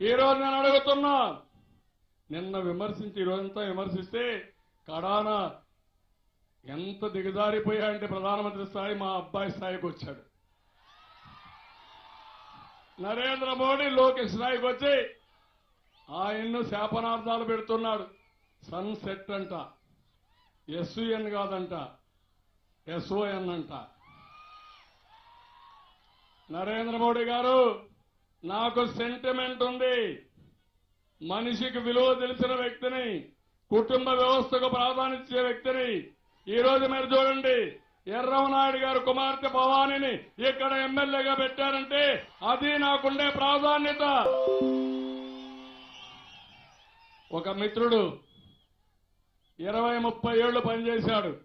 ఈ రోజు నేను అడుగుతున్నా నిన్న విమర్శించి ఈరోజంతా విమర్శిస్తే కడాన ఎంత దిగజారిపోయాయంటే ప్రధానమంత్రి స్థాయి మా అబ్బాయి స్థాయికి వచ్చాడు. నరేంద్ర మోడీ లోకేష్ స్థాయికి వచ్చి ఆయన్ను శాపనార్థాలు పెడుతున్నాడు. సన్సెట్ అంట ఎస్యుఎన్ కాదంట ఎస్ఓఎన్ అంట. నరేంద్ర మోడీ గారు నాకు సెంటిమెంట్ ఉంది. మనిషికి విలువ తెలిసిన వ్యక్తిని కుటుంబ వ్యవస్థకు ప్రాధాన్యత వ్యక్తిని ఈ రోజు మీరు చూడండి ఎర్రవనాయుడు గారు కుమార్తె భవానీని ఇక్కడ ఎమ్మెల్యేగా పెట్టారంటే అది నాకుండే ప్రాధాన్యత. ఒక మిత్రుడు ఇరవై ముప్పై ఏళ్ళు పనిచేశాడు.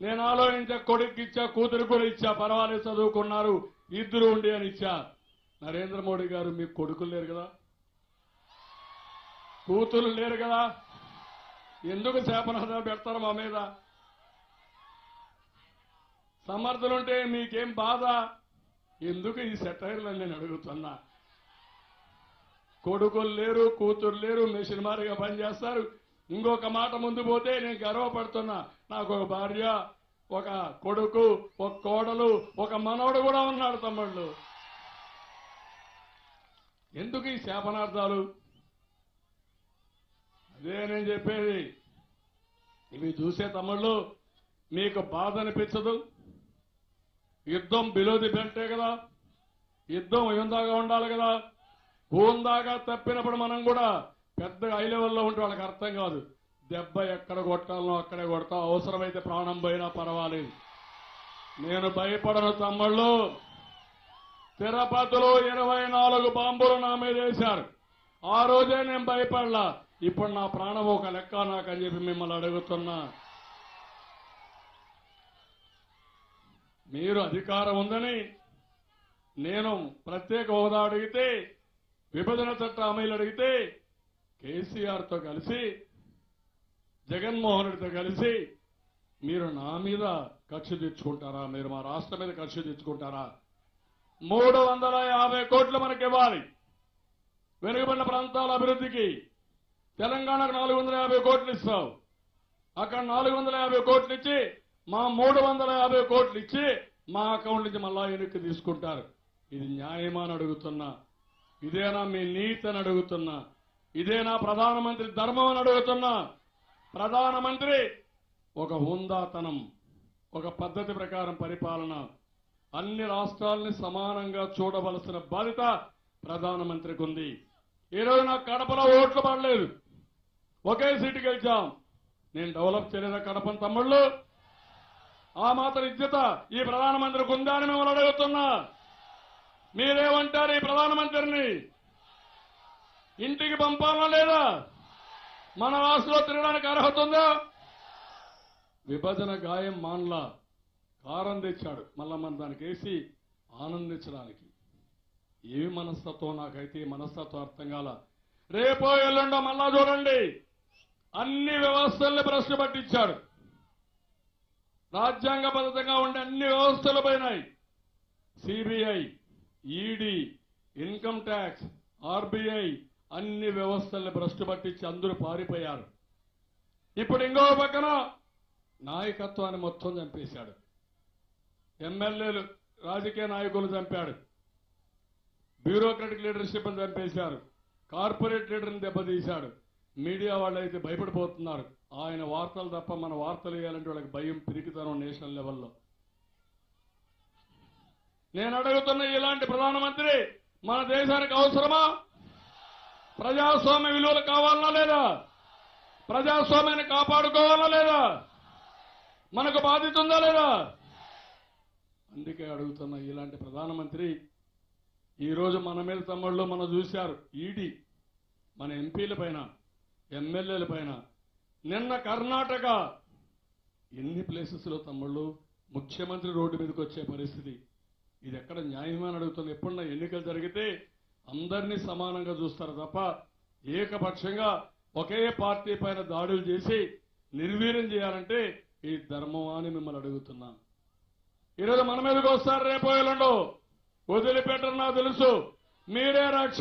నేను ఆలోచించా కొడుకు ఇచ్చా కూతురు కూడా ఇచ్చా పర్వాలేదు చదువుకున్నారు ఇద్దరు ఉండి అని ఇచ్చా. నరేంద్ర మోడీ గారు మీకు కొడుకులు లేరు కదా? కూతురు లేరు కదా? ఎందుకు శాపనాదాలు పెడతారు మా మీద? సమర్థులుంటే మీకేం బాధ? ఎందుకు ఈ సెటైర్లు నేను అడుగుతున్నా? కొడుకులు లేరు కూతురు లేరు మెషిన్ మారిగా పనిచేస్తారు. ఇంకొక మాట ముందు పోతే నేను గర్వపడుతున్నా. నాకు ఒక భార్య ఒక కొడుకు ఒక కోడలు ఒక మనవడు కూడా ఉన్నాడు తమ్ముళ్ళు. ఎందుకు ఈ శాపనార్థాలు? అదే నేను చెప్పేది. ఇవి చూసే తమ్ముళ్ళు మీకు బాధ అనిపించదు యుద్ధం బిలోది బెల్టే కదా. యుద్ధం హుందాగా ఉండాలి కదా. హుందాగా తప్పినప్పుడు మనం కూడా పెద్ద హై లెవెల్లో ఉంటే వాళ్ళకి అర్థం కాదు. దెబ్బ ఎక్కడ కొట్టాలనో అక్కడే కొడతాం. అవసరమైతే ప్రాణం పోయినా పర్వాలేదు. నేను భయపడను తమ్ముళ్ళు. తిరుపతిలో ఇరవై నాలుగు బాంబులు నా మీద వేశారు. ఆ రోజే నేను భయపడలా ఇప్పుడు నా ప్రాణం ఒక లెక్క నాకని చెప్పి మిమ్మల్ని అడుగుతున్నా. మీరు అధికారం ఉందని నేను ప్రత్యేక హోదా అడిగితే విభజన చట్ట అమలు అడిగితే కేసీఆర్తో కలిసి జగన్మోహన్ రెడ్డితో కలిసి మీరు నా మీద ఖర్చు తెచ్చుకుంటారా? మీరు మా రాష్ట్రం మీద ఖర్చు తెచ్చుకుంటారా? మూడు వందల యాభై కోట్లు మనకి ఇవ్వాలి. వెనుకబడిన ప్రాంతాల అభివృద్ధికి తెలంగాణకు నాలుగు వందల యాభై కోట్లు ఇస్తావు. అక్కడ నాలుగు వందల యాభై కోట్లు ఇచ్చి మా మూడు వందల యాభై కోట్లు ఇచ్చి మా అకౌంట్ నుంచి మళ్ళా వెనక్కి తీసుకుంటారు. ఇది న్యాయమా అని అడుగుతున్నా. ఇదేనా మీ నీతి అని అడుగుతున్నా. ఇదేనా ప్రధానమంత్రి ధర్మం అని అడుగుతున్నా. ప్రధానమంత్రి ఒక హుందాతనం ఒక పద్ధతి ప్రకారం పరిపాలన అన్ని రాష్ట్రాలని సమానంగా చూడవలసిన బాధ్యత ప్రధానమంత్రికి ఉంది. ఈరోజు నాకు కడపలో ఓట్లు పడలేదు. ఒకే సీటు గెలిచాం. నేను డెవలప్ చేయలేదా కడపని తమ్ముళ్ళు? ఆ మాత్రం ఇజ్జత ఈ ప్రధానమంత్రికి ఉందా అని మిమ్మల్ని అడుగుతున్నా. మీరేమంటారు ఈ ప్రధానమంత్రిని? ఇంటికి పంపాలా లేదా? మన రాష్ట్రంలో తిరగడానికి అర్హత ఉందా? విభజన గాయం మాన్లా. కారం తెచ్చాడు. మళ్ళా మన దానికి వేసి ఆనందించడానికి. ఏమి మనస్తత్వం నాకైతే మనస్తత్వం అర్థం కాల. రేపో ఎల్లుండో మళ్ళా చూడండి. అన్ని వ్యవస్థల్ని ప్రశ్న పట్టించాడు. రాజ్యాంగబద్ధంగా ఉండే అన్ని వ్యవస్థలు పోయినాయి. CBI ED income tax RBI అన్ని వ్యవస్థల్ని భ్రష్టు పట్టించి అందరూ పారిపోయారు. ఇప్పుడు ఇంకో పక్కన నాయకత్వాన్ని మొత్తం చంపేశాడు. ఎమ్మెల్యేలు రాజకీయ నాయకులు చంపాడు. బ్యూరోక్రటిక్ లీడర్షిప్ చంపేశారు. కార్పొరేట్ లీడర్ని దెబ్బతీశాడు. మీడియా వాళ్ళు అయితే భయపడిపోతున్నారు. ఆయన వార్తలు తప్ప మన వార్తలు వేయాలంటే వాళ్ళకి భయం పిరికితనం నేషనల్ లెవెల్లో. నేను అడుగుతున్న ఇలాంటి ప్రధానమంత్రి మన దేశానికి అవసరమా? ప్రజాస్వామ్య విలువలు కావాలనా లేదా? ప్రజాస్వామ్యాన్ని కాపాడుకోవాలా లేదా? మనకు బాధ్యత ఉందా లేదా? అందుకే అడుగుతున్న ఇలాంటి ప్రధానమంత్రి ఈరోజు మన మీద తమ్ముళ్ళు మనం చూశారు. ఈడీ మన ఎంపీల పైన ఎమ్మెల్యేల పైన నిన్న కర్ణాటక ఎన్ని ప్లేసెస్లో తమ్ముళ్ళు ముఖ్యమంత్రి రోడ్డు మీదకి వచ్చే పరిస్థితి? ఇది ఎక్కడ న్యాయమని అడుగుతుంది ఎప్పుడన్నా ఎన్నికలు జరిగితే అందరినీ సమానంగా చూస్తారు తప్ప ఏకపక్షంగా ఒకే పార్టీ పైన దాడులు చేసి నిర్వీర్యం చేయాలంటే ఈ ధర్మం అని మిమ్మల్ని అడుగుతున్నాను. ఈరోజు మన మీదకి వస్తారు రేపు ఎల్లుండో. వదిలిపెట్టరు నాకు తెలుసు. మీరే రక్ష.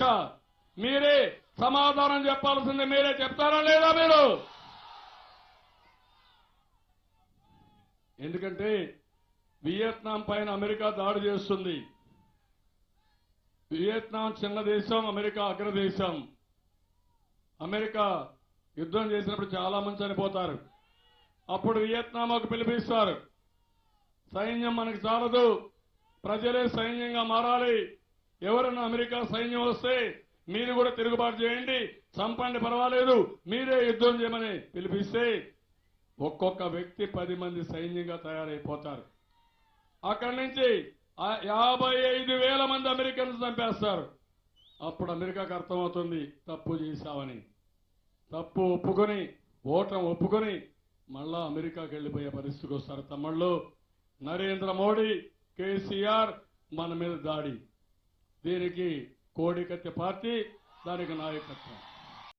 మీరే సమాధానం చెప్పాల్సింది మీరే చెప్తారా లేదా మీరు? ఎందుకంటే వియత్నాం పైన అమెరికా దాడి చేస్తుంది. వియత్నాం చిన్న దేశం అమెరికా అగ్రదేశం అమెరికా యుద్ధం చేసినప్పుడు చాలా మంది చనిపోతారు. అప్పుడు వియత్నాంకు పిలిపిస్తారు. సైన్యం మనకు చాలదు. ప్రజలే సైన్యంగా మారాలి. ఎవరైనా అమెరికా సైన్యం వస్తే మీరు కూడా తిరుగుబాటు చేయండి. చంపండి పర్వాలేదు. మీరే యుద్ధం చేయమని పిలిపిస్తే ఒక్కొక్క వ్యక్తి పది మంది సైన్యంగా తయారైపోతారు. అక్కడి నుంచి యాభై ఐదు వేల మంది అమెరికన్స్ చంపేస్తారు. అప్పుడు అమెరికాకు అర్థమవుతుంది తప్పు చేశామని తప్పు ఒప్పుకొని ఓటం ఒప్పుకొని మళ్ళా అమెరికాకి వెళ్ళిపోయే పరిస్థితికి వస్తారు తమ్ముళ్ళు. నరేంద్ర మోడీ కేసీఆర్ మన మీద దాడి. దీనికి కోడికత్తి పార్టీ దానికి నాయకత్వం.